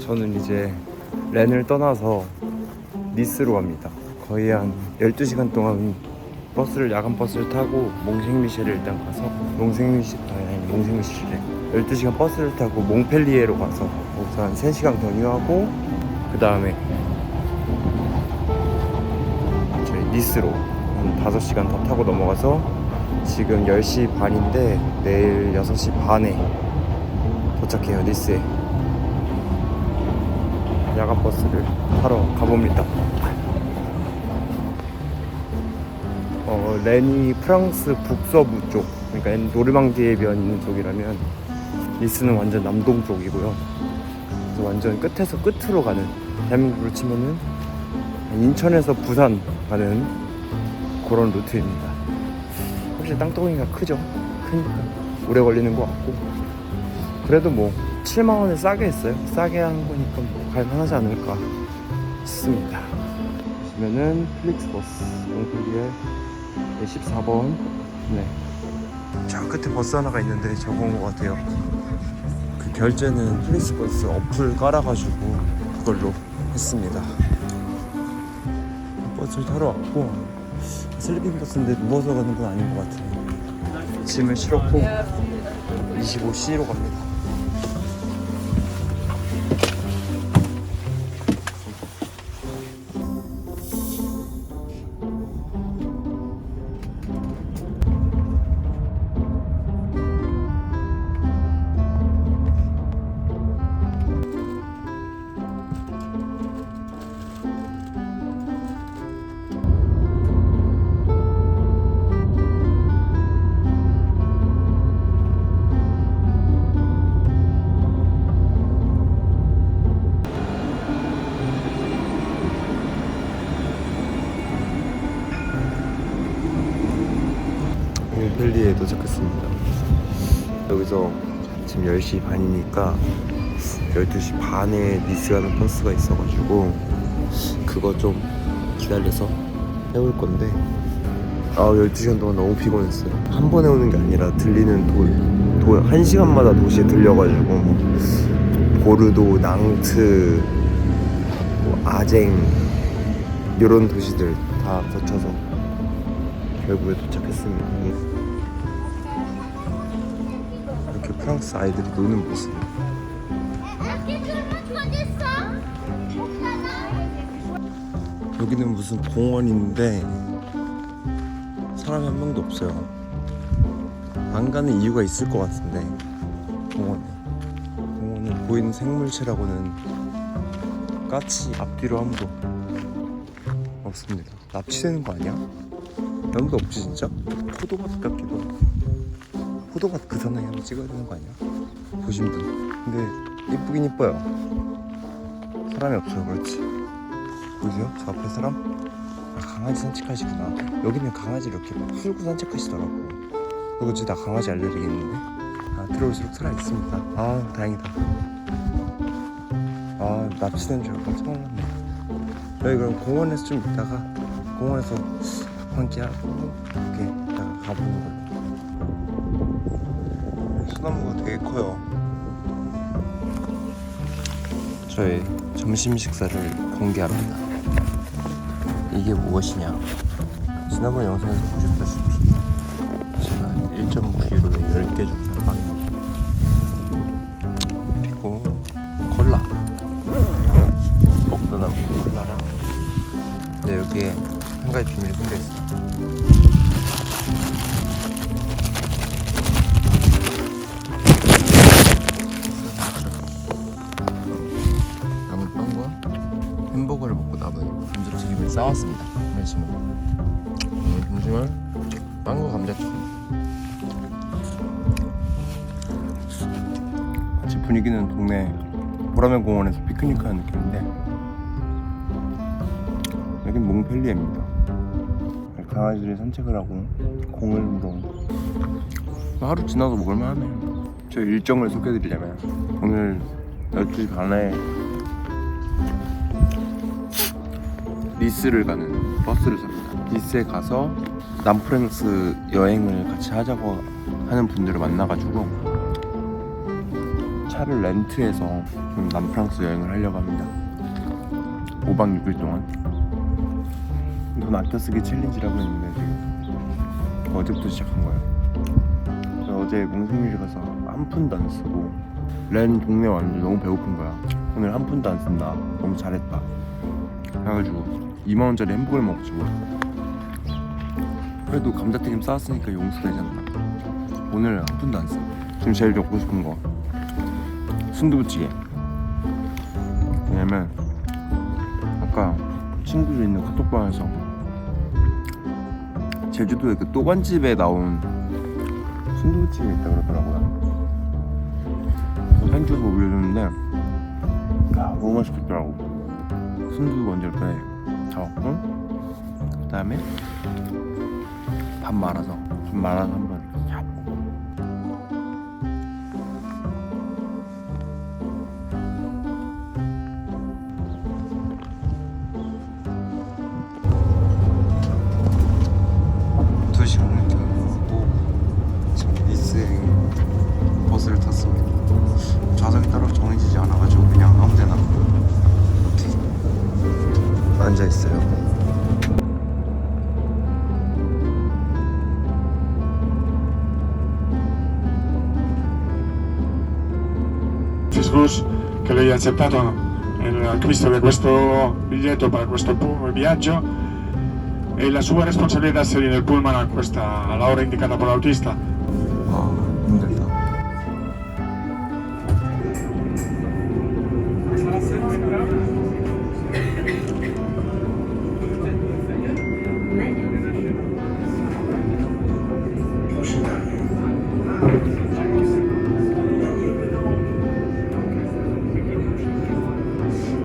저는 이제 렌을 떠나서 니스로 갑니다. 거의 한 12시간 동안 버스를 야간 버스를 타고 몽생미셸을 일단 가서 몽생미셸 아니 몽생미셸에 12시간 버스를 타고 몽펠리에로 가서 거기서 한 3시간 경유하고 그 다음에 저희 니스로 한 5시간 더 타고 넘어가서 지금 10시 반인데 내일 6시 반에 도착해요 니스에 야간 버스를 타러 가봅니다. 어, 렌이 프랑스 북서부 쪽 그러니까 노르망디에 면 있는 쪽이라면 니스는 완전 남동 쪽이고요. 그래서 완전 끝에서 끝으로 가는 대한민국으로 치면은 인천에서 부산 가는 그런 루트입니다. 확실히 땅덩이가 크죠? 크니까 오래 걸리는 것 같고. 그래도 뭐 7만 원에 싸게 했어요. 싸게 한 거니까 뭐 갈만하지 않을까 싶습니다. 보시면은 플릭스버스 몽펠리에 14번. 네. 저 끝에 버스 하나가 있는데 저건 것 같아요. 그 결제는 플릭스버스 어플 깔아가지고 그걸로 했습니다. 버스를 타러 왔고 슬리핑 버스인데 누워서 가는 건 아닌 것 같아요. 짐을 실었고 25C로 갑니다 여기서 지금 10시 반이니까 12시 반에 니스 가는 버스가 있어가지고 그거 좀 기다려서 해올 건데 아 12시간 동안 너무 피곤했어요. 한 번에 오는 게 아니라 들리는 도, 도, 한 시간마다 도시에 들려가지고 뭐 보르도, 낭트, 뭐 아쟁 이런 도시들 다 거쳐서 결국에 도착했습니다. 프랑스 아이들이 노는 모습. 여기는 무슨 공원인데 사람이 한 명도 없어요. 안 가는 이유가 있을 것 같은데 공원에 공원은 보이는 생물체라고는 까치 앞뒤로 아무도 없습니다. 납치되는 거 아니야? 연도 없지 진짜? 포도밭 같기도 하고 포도밭 그 사나이 한번 찍어야 되는 거 아니야? 보신 분 근데 이쁘긴 이뻐요. 사람이 없어요 그렇지. 보이세요? 저 앞에 사람? 아, 강아지 산책하시구나. 여기는 강아지 이렇게 막 풀고 산책하시더라고. 진짜 나 강아지 알레르기 있는데? 아 들어올수록 살아있습니다. 아 다행이다. 아 납치된 줄 깜짝 놀랐네. 저희 그럼 공원에서 좀 있다가 공원에서 한끼 하고 이렇게 가보는 걸로 소나무가 되게 커요. 저의 점심 식사를 공개합니다. 이게 무엇이냐? 지난번 영상에서 보셨다시피 싸왔습니다. 그래서 오늘 점심을 빵과 감자튀김. 같이 분위기는 동네 보라매 공원에서 피크닉하는 느낌인데 여긴 몽펠리에입니다. 강아지들이 산책을 하고 공을 물어. 하루 지나도 먹을만하네요. 저 일정을 소개해드리자면 오늘 12시 반에 니스를 가는 버스를 삽니다. 니스에 가서 남프랑스 여행을 같이 하자고 하는 분들을 만나가지고 차를 렌트해서 좀 남프랑스 여행을 하려고 합니다. 5박 6일 동안. 돈 아껴 쓰기 챌린지라고 했는데 지금 어제부터 시작한 거예요. 어제 몽생리를 가서 한 푼도 안 쓰고 렌 동네 왔는데 너무 배고픈 거야. 오늘 한 푼도 안 쓴다. 너무 잘했다. 그래가지고 2만 원짜리 햄버거를 먹지 뭐. 그래도 감자튀김 싸왔으니까 용서되지 않나. 오늘 한 푼도 안 써. 지금 제일 먹고 싶은 거 순두부찌개. 왜냐면 아까 친구들 있는 카톡방에서 제주도에 그 또관집에 나온 순두부찌개 있다 그러더라고요. 한줄 올려줬는데 야 너무 맛있겠더라고. 순두 먼저 이 렇게 잡고 그 다음에 밥 말아서 밥 말아서 한번 Gus che lei ha accettato l'acquisto di questo biglietto per questo viaggio e la sua responsabilità salire nel pullman a questa alla ora indicata per l'autista